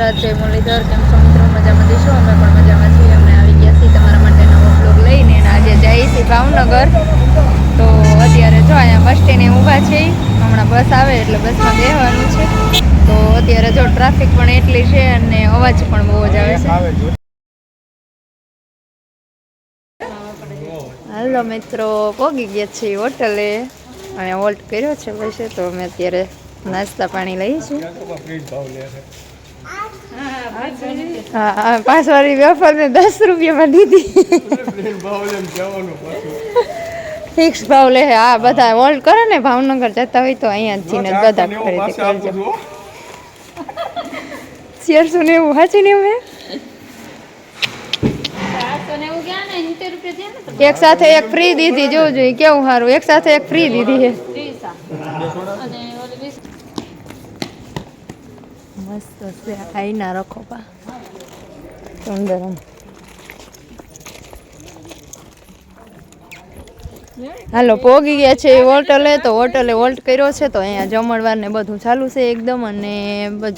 રાત જય મુરલીધર કેમ છો મિત્રો? મજામાં દેશો અમે પણ મજામાં છીએ. અમે આવી ગયા છીએ તમારા માટે નવો બ્લોગ લઈને આજે જઈએ છીએ ભાવનગર. તો અત્યારે જો અહીંયા બસ સ્ટેન્ડે ઊભા છે. હમણાં બસ આવે એટલે બસમાં બેસવાનું છે. તો અત્યારે જો ટ્રાફિક પણ એટલી છે અને અવાજ પણ બહુ જ આવે છે. હાલો મિત્રો, પોગી ગયા છીએ હોટલે. અને હોલ્ટ કર્યો છે પછી તો અમે અત્યારે નાસ્તા પાણી હા પાંચ વાળી વેફર ને દસ રૂપિયામાં દીધી. ફિક્સ ભાવ લે હા બધા હોલ્ડ કરે ને ભાવનગર જતા હોય તો અહીંયા જ જઈને બધા ખરીદી કરજો ચારસો નેવું સાચી નેવું હે? એક સાથે એક ફ્રી દીધી જોવું જોઈએ કેવું સારું. એક સાથે એક ફ્રી દીધી છે મસ્ત છે. ના રખો પા. આમ. હાલો, પોગી ગયા છે હોટલે. તો હોટલે હોલ્ટ કર્યો છે, તો અહીંયા જમણવાર ને બધું ચાલુ છે એકદમ. અને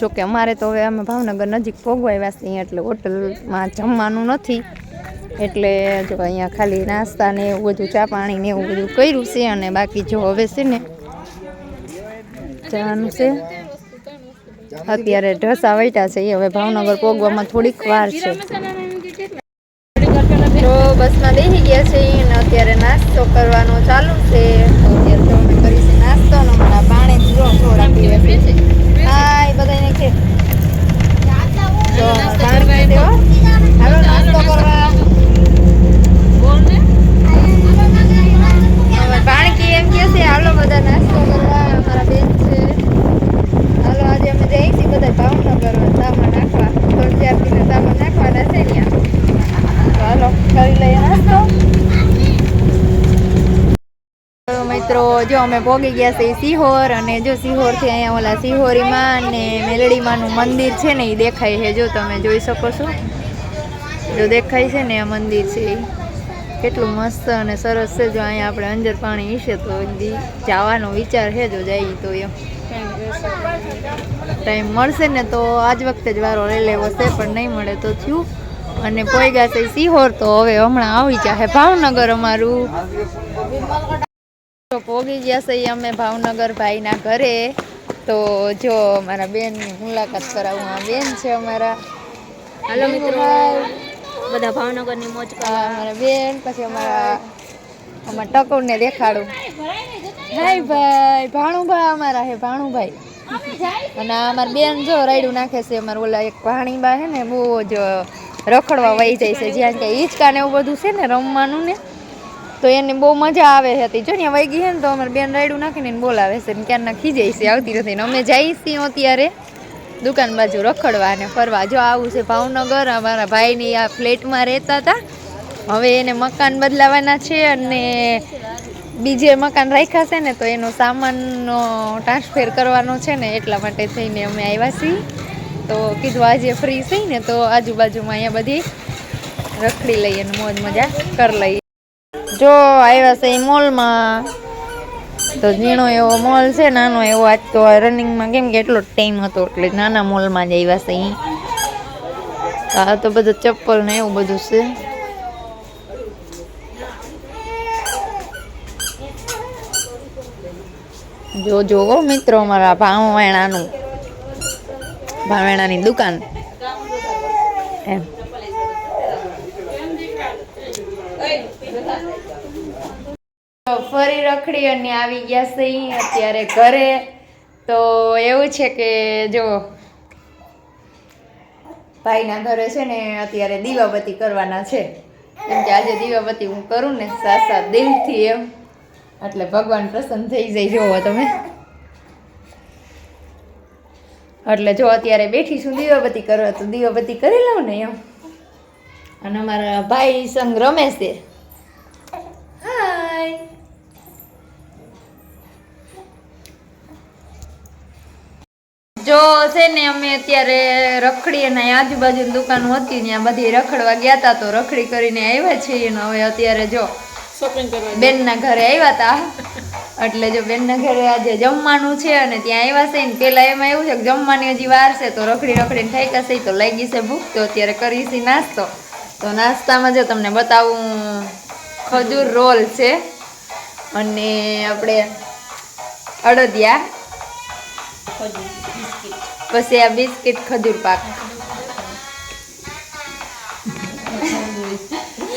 જો કે અમારે તો હવે અમે ભાવનગર નજીક પોગવા આવ્યા છીએ એટલે હોટલમાં જમવાનું નથી. એટલે જો અહીંયા ખાલી નાસ્તા ને એવું બધું, ચા પાણી ને એવું બધું કર્યું છે. અને બાકી જો હવે છે ને, જવાનું છે. અત્યારે ઢસા વૈટા છે. એ હવે ભાવનગર પોગવામાં થોડીક વાર છે. તો બસમાં બેસી ગયા છે અને અત્યારે નાસ્તો કરવાનો ચાલુ છે. તો અત્યારે તો અમે કરીશું નાસ્તો ને મારા પાણી જ થોડા પીવે હા એ કે. હાલો, નાસ્તો કરવા. પાણી એમ કે છે, હાલો, બધા નાસ્તો કરવા. અમારા બેન છે હાલો આજે અમે જઈએ છીએ બધા ભાવનગર તામાં નાખવા ત્રણ ચાર કિલો તામાં નાખવાના છે ત્યાં તો હાલો કરી લઈએ નાસ્તો તો મિત્રો જો અમે પોગી ગયા છે સિહોર અને જો સિહોરથી અહીંયા ઓલા સિહોરીમાં અને મેલડીમાંનું મંદિર છે ને એ દેખાય છે. જો તમે જોઈ શકો છો. જો દેખાય છે ને આ મંદિર છે. કેટલું મસ્ત અને સરસ છે. જો અહીંયા આપણે અંજર પાણી હશે તો જવાનો વિચાર છે. જો જઈએ તો એમ. ટાઈમ મળશે ને તો આજ વખતે જ વારો લઈ લેવો છે, પણ નહીં મળે તો થયું. અને પોઈગા છે સિહોર તો હવે હમણાં આવી જાહે ભાવનગર અમારું. તો પોગી ગયા છે અમે ભાવનગર ભાઈના ઘરે. તો જો મારા બેનની મુલાકાત કરાવું આ બેન છે અમારા. હાલો મિત્રો ભાઈ. બધા ભાવનગરની મોજ અમારા બેન પછી અમારા અમારા ટકોરને દેખાડું. હાય ભાઈ ભાણુભાઈ અમારા હે ભાણુભાઈ. અને અમારા બેન જો રાયડું નાખે છે અમારા ઓલા એક ભાણીબા છે ને બહુ જ રખડવા વહી જાય છે. જ્યાં કે હિંચકા ને એવું બધું છે ને રમવાનું ને. તો એને બહુ મજા આવે હતી. જો ને વહી ગઈ છે ને તો અમારે બેન રાયડું નાખીને બોલાવે છે. ને ક્યારના ખીજાઈ છે, આવતી નથી. ને અમે જઈએ છીએ અત્યારે દુકાન બાજુ રખડવા અને ફરવા. જો આવું છે ભાવનગર, અમારા ભાઈની આ ફ્લેટમાં રહેતા હતા. હવે એને મકાન બદલાવાના છે અને બીજે મકાન રાખ્યા છે ને તો એનો સામાનનો ટ્રાન્સફેર કરવાનો છે ને એટલા માટે થઈને અમે આવ્યા છીએ. તો કીધું આજે ફ્રી થઈ ને તો આજુબાજુમાં અહીંયા બધી રખડી લઈએ અને મોજ મજા કરી લઈએ. જો આવ્યા છે મોલમાં તો ઝીણો એવો મોલ છે, નાનો એવો. આજ તો રનિંગમાં કેમ કે એટલો ટાઈમ હતો, એટલે નાના મોલમાં જ આવ્યા છે આ તો બધું ચપ્પલ ને એવું બધું છે. જો જો મિત્રો મારા ભાવેણાનું ભાવેણાની દુકાન. એમ. ફરી રખડી અને આવી ગયા છે અહીં અત્યારે ઘરે. તો એવું છે કે જો ભાઈના ઘરે છે ને અત્યારે દીવાબત્તી કરવાના છે. કેમ કે આજે દીવાબત્તી હું કરું ને સાસા દિલથી એમ. એટલે ભગવાન પ્રસન્ન થઈ જાય જોવો તમે. એટલે જો અત્યારે બેઠી છું દીવાબત્તી કરવા, તો દીવાબત્તી કરી લઉં ને એમ. અને અમારા ભાઈ સંગ રમે છે. જો છે ને અમે અત્યારે રખડી અને આજુબાજુની દુકાન હતી ત્યાં બધી રખડવા ગયા હતા તો રખડી કરીને આવ્યા છીએ ને હવે અત્યારે જો બેનના ઘરે આવ્યા હતા એટલે જો બેનના ઘરે આજે જમવાનું છે અને ત્યાં આવ્યા છે ને પેલા એમાં એવું છે કે જમવાની હજી વાર છે તો રખડી રખડીને થઈ છે તો લાગી છે ભૂખ તો અત્યારે કરી છે નાસ્તો. તો નાસ્તામાં જો તમને બતાવું ખજૂર રોલ છે અને આપણે અડદિયા. પછી આ બિસ્કિટ ખજૂર પાક.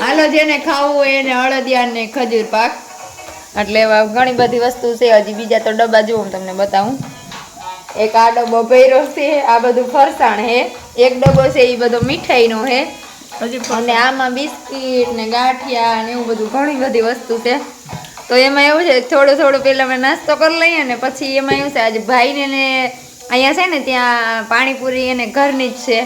હાલો જેને ખાવું હોય એને અળદિયા ને ખજૂર પાક. એટલે એવા ઘણી બધી વસ્તુ છે. હજી બીજા તો ડબ્બા જો હું તમને બતાવું. એક આ ડબ્બો ભૈરો છે. આ બધું ફરસાણ છે. એક ડબ્બો છે એ બધો મીઠાઈનો છે. અને આમાં બિસ્કિટ ને ગાંઠિયા ને એવું બધું ઘણી બધી વસ્તુ છે. તો એમાં એવું છે થોડું થોડું પહેલાં અમે નાસ્તો કરી લઈએ ને પછી એમાં એવું છે આજે ભાઈને ને અહીંયા છે ને ત્યાં પાણીપુરી એને ઘરની જ છે.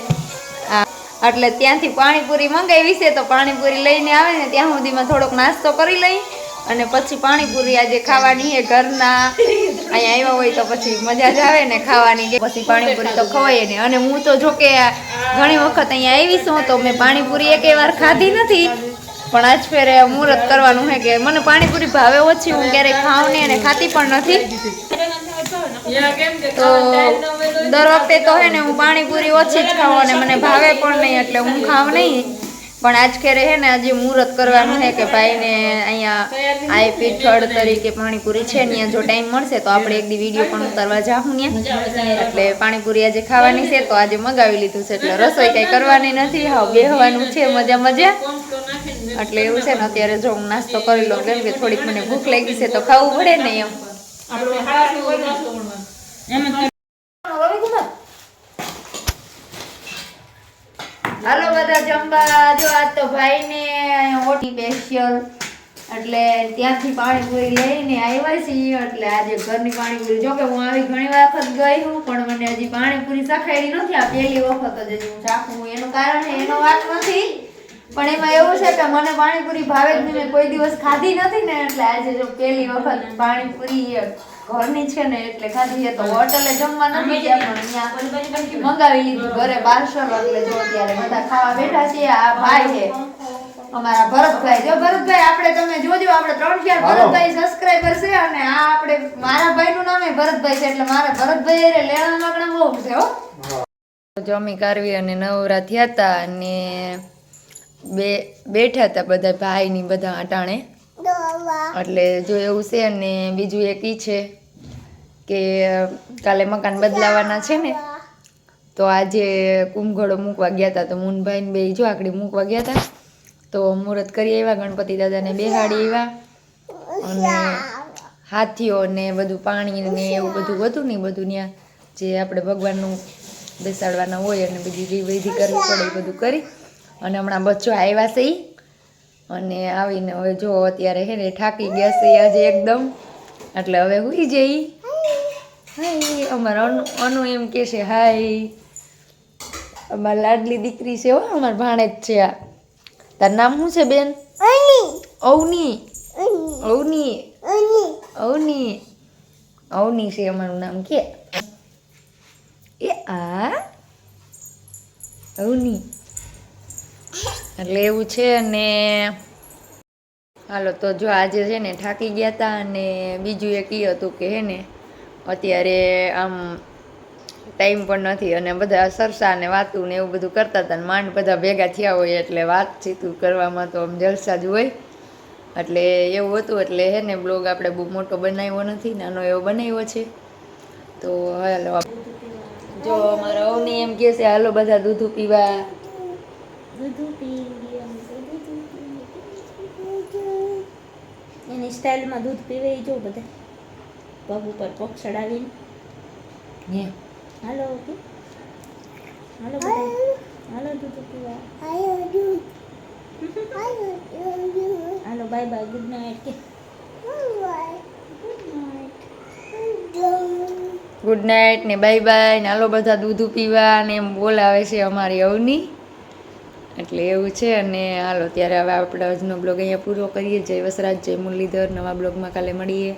એટલે ત્યાંથી પાણીપુરી મંગાવી છે તો પાણીપુરી લઈને આવે ને ત્યાં સુધીમાં થોડોક નાસ્તો કરી લઈ અને પછી પાણીપુરી આજે ખાવાની એ ઘરના. અહીંયા આવ્યા હોય તો પછી મજા જ આવે ને ખાવાની. પછી પાણીપુરી તો ખવાય ને અને હું તો જો કે ઘણી વખત અહીંયા આવી છું તો મેં પાણીપુરી એક વાર ખાધી નથી. પણ આજ ફેરે મુહૂર્ત કરવાનું છે કે મને પાણીપુરી ભાવે ઓછી, હું ક્યારેય ખાઉં નહીં અને ખાતી પણ નથી. તો દર વખતે તો હે ને હું પાણીપુરી ઓછી જ ખાઉં અને મને ભાવે પણ નહીં એટલે હું ખાવ નહીં. પણ આજ ખેરે હે ને આજે મુહૂર્ત કરવાનું છે કે ભાઈને અહીંયા આઈ પીઠળ તરીકે પાણીપુરી છે ને જો ટાઈમ મળશે તો આપણે એક દી વીડિયો પણ ઉતારવા જાઉં ને. એટલે પાણીપુરી આજે ખાવાની છે તો આજે મગાવી લીધું છે એટલે રસોઈ કંઈ કરવાની નથી હા બેહવાનું છે મજા મજા. એટલે એવું છે ને અત્યારે જો હું નાસ્તો કરી લઉં કેમ કે થોડીક મને ભૂખ લાગી છે તો ખાવું પડે ને એમ. હાલો બધા જમવા આજ તો ભાઈને ઓટી સ્પેશિયલ એટલે ત્યાંથી પાણીપુરી લઈને આવ્યા છીએ. એટલે આજે ઘરની પાણીપુરી જો કે હું આવી ઘણી વખત ગઈ હું, પણ મને હજી પાણીપુરી સખાડી નથી. આ પહેલી વખત જ હું ચાખું એનું કારણ એનો વાત નથી. પણ એમાં એવું છે કે મને પાણીપુરી ભાવે જ નહીં. કોઈ દિવસ ખાધી નથી ને, એટલે આજે જો પહેલી વખત પાણીપુરી ઘરની છે ને એટલે ખાધી તો હોટલે જમવા નથી ગયા પણ અહીંયા મંગાવી લીધું ઘરે બારસો એટલે જો અત્યારે બધા ખાવા બેઠા છીએ આ ભાઈ છે અમારા ભરતભાઈ. જો ભરતભાઈ આપણે તમે જોજો આપણે ત્રણ ચાર ભરતભાઈ સબસ્ક્રાઇબર છે અને આ આપણે મારા ભાઈનું નામ ભરતભાઈ છે એટલે મારા ભરતભાઈ હારે લેણા માગણા બહુ છે હો. જમી કરવી અને નવરા થયા હતા અને બે બેઠા હતા બધા ભાઈ ની બધા અટાણે. એટલે જો એવું છે અને બીજું એક ઈ છે. કે કાલે મકાન બદલાવાના છે ને, તો આજે કુંભઘડો મૂકવા ગયા હતા તો મુનભાઈ ને બે જો આકડી મૂકવા ગયા હતા તો મુહૂર્ત કરી આવ્યા ગણપતિ દાદાને બેહાડી આવ્યા અને હાથીઓ ને બધું પાણી ને એવું બધું હતું ને બધું ત્યાં જે આપણે ભગવાનનું બેસાડવાના હોય અને બીજી વિધિ કરવી પડે એ બધું કરી. અને હમણાં બચ્ચો આવ્યા છે. અને આવીને હવે જો અત્યારે હે ને થાકી ગયા છે આજે એકદમ. એટલે હવે હુઈ જઈ હાય અમારા અનુ અનુ એમ કે છે હાય અમારી લાડલી દીકરી છે હો અમાર ભાણેજ છે આ. તાર નામ શું છે બેન? અવની. અવની. અવની. અવની છે અમારું નામ કે. એ આ અવની. એટલે એવું છે અને હાલો તો જો આજે છે ને થાકી ગયા હતા અને બીજું એક એ હતું કે હે ને અત્યારે આમ ટાઈમ પણ નથી અને બધા સરસા ને વાતું ને એવું બધું કરતા હતા માંડ બધા ભેગા થયા હોય એટલે વાતચીતું કરવામાં તો આમ જલસા જ હોય. એટલે એવું હતું એટલે હે ને બ્લોગ આપણે બહુ મોટો બનાવ્યો નથી, નાનો એવો બનાવ્યો છે. તો હાલો જો અમારા અવની એમ કહે છે, હાલો બધા દૂધ પીવા. એની સ્ટાઇલમાં દૂધ પીવે જો બધા. પગ ઉપર પગ ચડાવીને. હે હાલો ઓકે. હાલો હાલો દૂધ પીવા. હાલો બાય બાય ગુડ નાઇટ. કે ગુડ નાઇટ ને બાય બાય ને હાલો બધા દૂધ પીવા ને એમ બોલાવે છે અમારી અવની. એટલે એવું છે અને હાલો ત્યારે હવે આપણે આજનો બ્લોગ અહીંયા પૂરો કરીએ. જય વસરાજ જય મુરલીધર. નવા બ્લોગમાં કાલે મળીએ.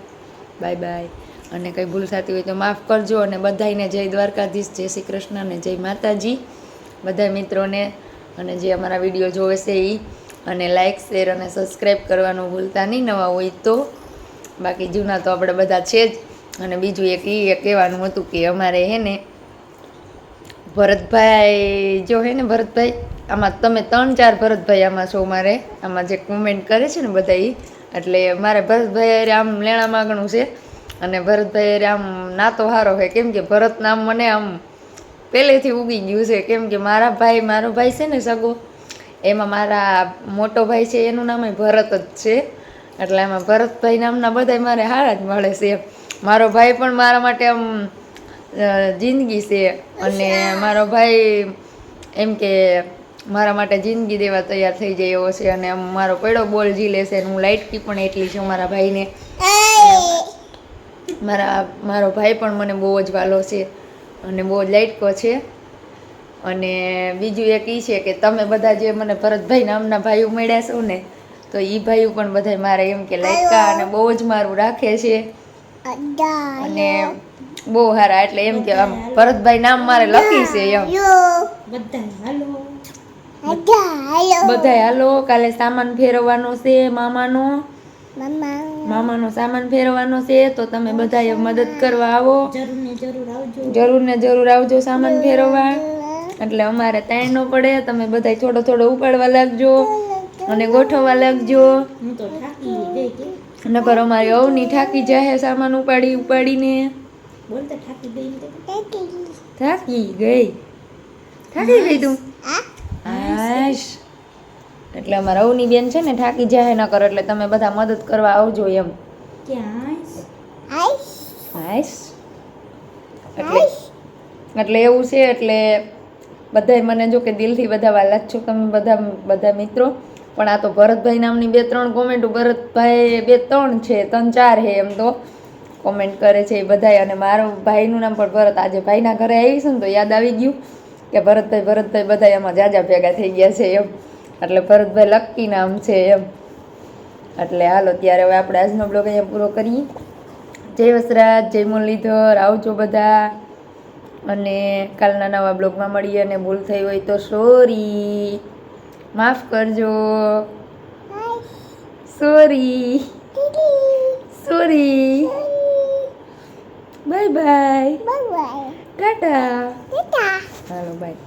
Bye bye. અને કંઈ ભૂલ થતી હોય તો માફ કરજો અને બધાયને જય દ્વારકાધીશ, જય શ્રી કૃષ્ણ અને જય માતાજી. બધા મિત્રોને અને જે અમારા વીડિયો જોવે છે એ અને લાઇક શેર અને સબસ્ક્રાઈબ કરવાનું ભૂલતા નહીં, નવા હોય તો. બાકી જૂના તો આપણે બધા છે જ. અને બીજું એક એ કહેવાનું હતું કે અમારે હે ને ભરતભાઈ, જો હે ને ભરતભાઈ, આમાં તમે ત્રણ ચાર ભરતભાઈ આમાં છો મારે. આમાં જે કોમેન્ટ કરે છે ને બધા એ એટલે મારે ભરતભાઈ આમ લેણા ઘણું છે. અને ભરતભાઈ આમ નાતો સારો છે. કેમ કે ભરત નામ મને આમ પહેલેથી ઉગી ગયું છે. કેમ કે મારા ભાઈ, મારો ભાઈ છે ને સગો, એમાં મારા મોટો ભાઈ છે, એનું નામ ભરત જ છે. એટલે એમાં ભરતભાઈ નામના બધા મારે હારા જ મળે છે. મારો ભાઈ પણ મારા માટે આમ જિંદગી છે. અને મારો ભાઈ એમ કે મારા માટે જિંદગી દેવા તૈયાર થઈ જાય એવો છે. અને આમ મારો પડો બોલ જી લેશે અને હું લાઇટકી પણ એટલી છું મારા ભાઈને. મારા મારો ભાઈ પણ મને બહુ જ વાલો છે અને બહુ જ લાયકો છે. અને બીજું એક એ છે કે તમે બધા જે મને ભરતભાઈ નામના ભાઈઓ મળ્યા છો ને તો એ ભાઈઓ પણ બધા મારે એમ કે લાયકા અને બહુ જ મારું રાખે છે. અને બહુ સારા એટલે એમ કે આમ ભરતભાઈ નામ મારે લખી છે એમ. બધા હાલો. બધાય હાલો કાલે સામાન ફેરવવાનો છે મામાનો. મામાનો સામાન ફેરવાનો છે તો તમે બધાએ મદદ કરવા આવો. જરૂર ને જરૂર આવજો. જરૂર ને જરૂર આવજો સામાન ફેરવવા. એટલે અમારે ત્રણ નો પડે તમે બધા થોડો થોડો ઉપાડવા લાગજો અને ગોઠવવા લાગજો. હું તો થાકી નકર અમારી અવની થાકી જાય સામાન ઉપાડી ઉપાડીને. થાકી ગઈ થાકી ગઈ. થાકી ગઈ? તું? હાશ. એટલે અમારા અવની બેન છે ને થાકી જાય નકર એટલે તમે બધા મદદ કરવા આવજો એમ. એટલે એટલે એવું છે, એટલે બધાય મને જો કે દિલથી બધા વાલા છો તમે બધા બધા મિત્રો. પણ આ તો ભરતભાઈ નામની બે, ત્રણ કોમેન્ટ ભરતભાઈ બે, ત્રણ છે, ત્રણ, ચાર છે એમ તો. કોમેન્ટ કરે છે એ બધાય અને મારું ભાઈનું નામ પણ ભરત. આજે ભાઈના ઘરે આવીશ ને તો યાદ આવી ગયું કે ભરતભાઈ ભરતભાઈ બધા એમાં જાજા ભેગા થઈ ગયા છે એમ. એટલે ભરતભાઈ લક્કી નામ છે એમ. એટલે હાલો ત્યારે હવે આપણે આજનો બ્લોગ અહીંયા પૂરો કરીએ. જય વસરાજ જય મુરલીધર આવજો બધા. અને કાલના નવા બ્લોગમાં મળીએ અને ભૂલ થઈ હોય તો સોરી. માફ કરજો. Sorry. Sorry. Bye bye. Tata. હાલો બાય.